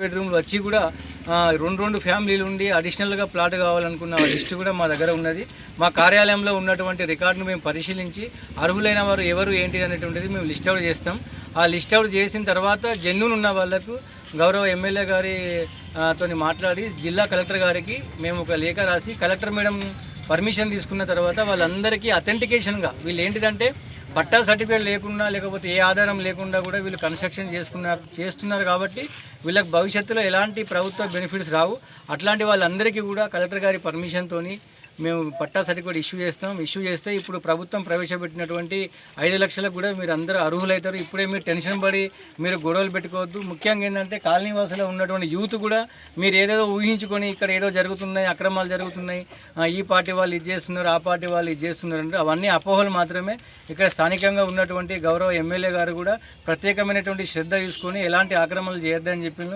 బెడ్రూమ్లు వచ్చి కూడా రెండు రెండు ఫ్యామిలీలు ఉండి అడిషనల్గా ప్లాట్ కావాలనుకున్న లిస్ట్ కూడా మా దగ్గర ఉన్నది. మా కార్యాలయంలో ఉన్నటువంటి రికార్డును మేము పరిశీలించి అర్హులైన వారు ఎవరు ఏంటి అనేటువంటిది మేము లిస్ట్ అవుట్ చేస్తాం. ఆ లిస్ట్ అవుట్ చేసిన తర్వాత జెన్యున్ ఉన్న వాళ్ళకు గౌరవ ఎమ్మెల్యే గారితో మాట్లాడి జిల్లా కలెక్టర్ గారికి మేము ఒక లేఖ రాసి కలెక్టర్ మేడం పర్మిషన్ తీసుకున్న తర్వాత వాళ్ళందరికీ అథెంటికేషన్గా వీళ్ళు ఏంటిదంటే పట్టా సర్టిఫికేట్ లేకుండా లేకపోతే ఏ ఆధారం లేకుండా కూడా వీళ్ళు కన్స్ట్రక్షన్ చేసుకున్నారు చేస్తున్నారు కాబట్టి వీళ్ళకి భవిష్యత్తులో ఎలాంటి ప్రభుత్వ బెనిఫిట్స్ రావు. అట్లాంటి వాళ్ళందరికీ కూడా కలెక్టర్ గారి పర్మిషన్తోని మేము పట్టా సర్టిఫికేట్ ఇష్యూ చేస్తాం. ఇష్యూ చేస్తే ఇప్పుడు ప్రభుత్వం ప్రవేశపెట్టినటువంటి ఐదు లక్షలకు కూడా మీరు అందరూ అర్హులవుతారు ఇప్పుడే మీరు టెన్షన్ పడి మీరు గొడవలు పెట్టుకోవద్దు. ముఖ్యంగా ఏంటంటే కాలనీవాసులో ఉన్నటువంటి యూత్ కూడా మీరు ఏదేదో ఊహించుకొని ఇక్కడ ఏదో జరుగుతున్నాయి అక్రమాలు జరుగుతున్నాయి ఈ పార్టీ వాళ్ళు ఇది చేస్తున్నారు ఆ పార్టీ వాళ్ళు ఇది చేస్తున్నారు అంటే అవన్నీ అపోహలు మాత్రమే. ఇక్కడ స్థానికంగా ఉన్నటువంటి గౌరవ ఎమ్మెల్యే గారు కూడా ప్రత్యేకమైనటువంటి శ్రద్ధ తీసుకొని ఎలాంటి ఆక్రమణలు చేయొద్దని చెప్పిన